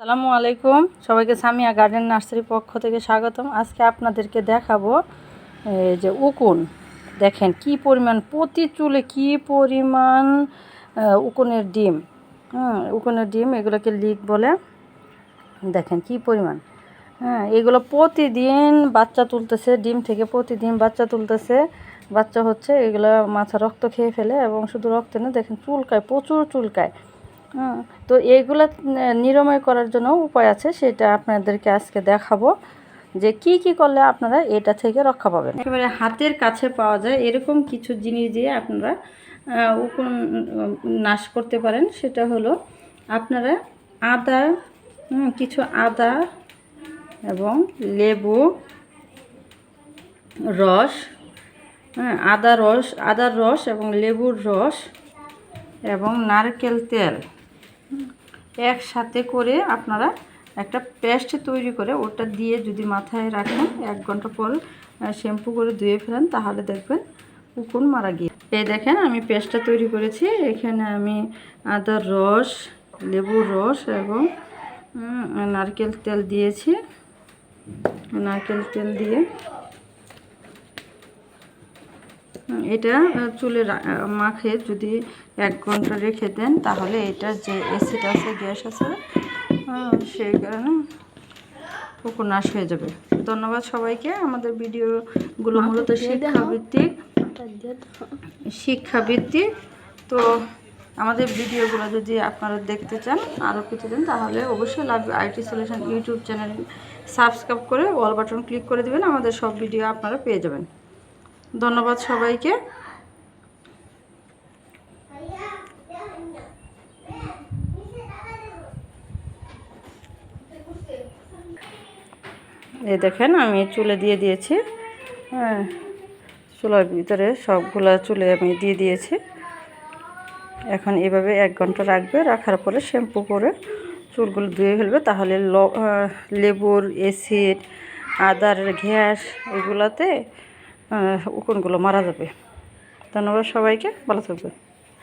সালামু আলাইকুম। সবাইকে সামিয়া গার্ডেন নার্সারি পক্ষ থেকে স্বাগতম। আজকে আপনাদেরকে দেখাবো, এই যে উকুন। দেখেন কি পরিমাণ, প্রতি চুলে কি পরিমাণ উকুনের ডিম। হ্যাঁ উকুনের ডিম, এগুলোকে লিক বলে। দেখেন কি পরিমাণ। হ্যাঁ এগুলো প্রতিদিন বাচ্চা তুলতেছে, ডিম থেকে প্রতিদিন বাচ্চা তুলতেছে। বাচ্চা হচ্ছে এগুলো মাথা রক্ত খেয়ে ফেলে এবং শুধু রক্ত না, দেখেন চুলকায়, প্রচুর চুলকায়। তো এইগুলো নিরাময় করার জন্য উপায় আছে, সেটা আপনাদেরকে আজকে দেখাবো, যে কি কি করলে আপনারা এটা থেকে রক্ষা পাবেন। একেবারে হাতের কাছে পাওয়া যায়, এরকম কিছু জিনিস দিয়ে আপনারা উকুন নাশ করতে পারেন, সেটা হলো আপনারা আদা কিছু আদা এবং লেবু, রস হ্যাঁ আদা রস, আদার রস এবং লেবুর রস এবং নারকেল তেল। একসাথে করে আপনারা একটা পেস্ট তৈরি করে ওটা দিয়ে যদি মাথায় রাখেন, এক ঘণ্টা পর শ্যাম্পু করে ধুয়ে ফেলেন, তাহলে দেখবেন উকুন মারা গিয়ে এই দেখেন আমি পেস্টটা তৈরি করেছি। এখানে আমি আদার রস লেবুর রস এবং নারকেল তেল দিয়েছি। নারকেল তেল দিয়ে এটা চুলে মাখে যদি এক ঘণ্টা রেখে দেন তাহলে এটা যে অ্যাসিড আছে গ্যাস আছে সেই কারণে উপন্যাস হয়ে যাবে। ধন্যবাদ সবাইকে। আমাদের ভিডিওগুলো মূলত শিক্ষাভিত্তিক শিক্ষাভিত্তিক তো আমাদের ভিডিওগুলো যদি আপনারা দেখতে চান আরও কিছুদিন তাহলে অবশ্যই love IT solution YouTube channel subscribe করে অল বাটন ক্লিক করে দেবেন। আমাদের সব ভিডিও আপনারা পেয়ে যাবেন। ধন্যবাদ সবাইকে। এ দেখেন আমি চুলে দিয়ে দিয়েছি। হ্যাঁ চুলার ভিতরে সবগুলা চুলে আমি দিয়ে দিয়েছি। এখন এভাবে এক ঘণ্টা রাখবে, রাখার পরে শ্যাম্পু করে চুলগুলো ধুয়ে ফেলবে। তাহলে লেবুর, অ্যাসিড, আদার গ্যাস এগুলাতে উকুনগুলো মারা যাবে। ধন্যবাদ সবাইকে ভালো থাকবে